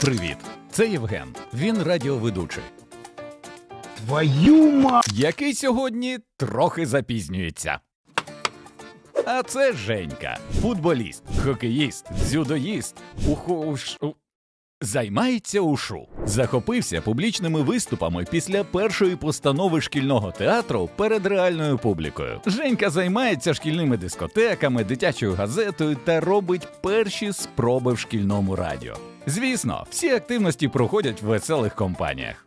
Привіт, це Євген. Він радіоведучий, Твою ма... який сьогодні трохи запізнюється. А це Женька, футболіст, хокеїст, дзюдоїст, ухоуш... у- Займається ушу. Захопився публічними виступами після першої постанови шкільного театру перед реальною публікою. Женька займається шкільними дискотеками, дитячою газетою та робить перші спроби в шкільному радіо. Звісно, всі активності проходять в веселих компаніях.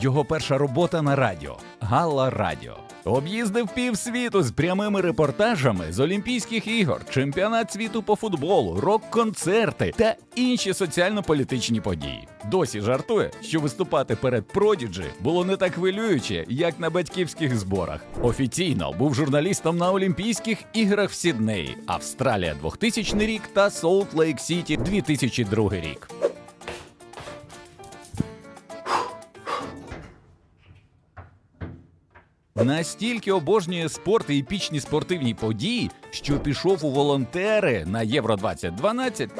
Його перша робота на радіо Гала Радіо. Об'їздив півсвіту з прямими репортажами з Олімпійських ігор, чемпіонат світу по футболу, рок-концерти та інші соціально-політичні події. Досі жартує, що виступати перед Продіджі було не так хвилююче, як на батьківських зборах. Офіційно був журналістом на Олімпійських іграх в Сіднеї, Австралія 2000 рік та Солт Лейк Сіті 2002 рік. Настільки обожнює спорт і епічні спортивні події, що пішов у волонтери на Євро 2012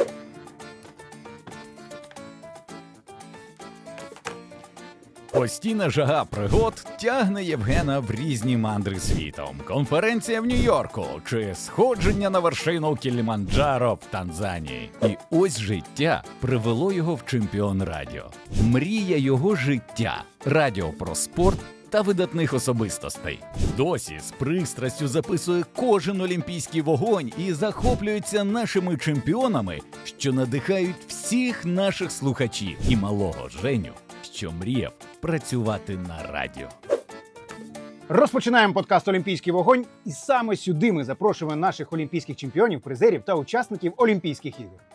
Постійна жага пригод тягне Євгена в різні мандри світом. Конференція в Нью-Йорку чи сходження на вершину Кіліманджаро в Танзанії. І ось життя привело його в чемпіон радіо. Мрія його життя радіо про спорт та видатних особистостей. Досі з пристрастю записує кожен олімпійський вогонь і захоплюється нашими чемпіонами, що надихають всіх наших слухачів і малого Женю, що мріяв працювати на радіо. Розпочинаємо подкаст Олімпійський вогонь. І саме сюди ми запрошуємо наших олімпійських чемпіонів, призерів та учасників Олімпійських ігор.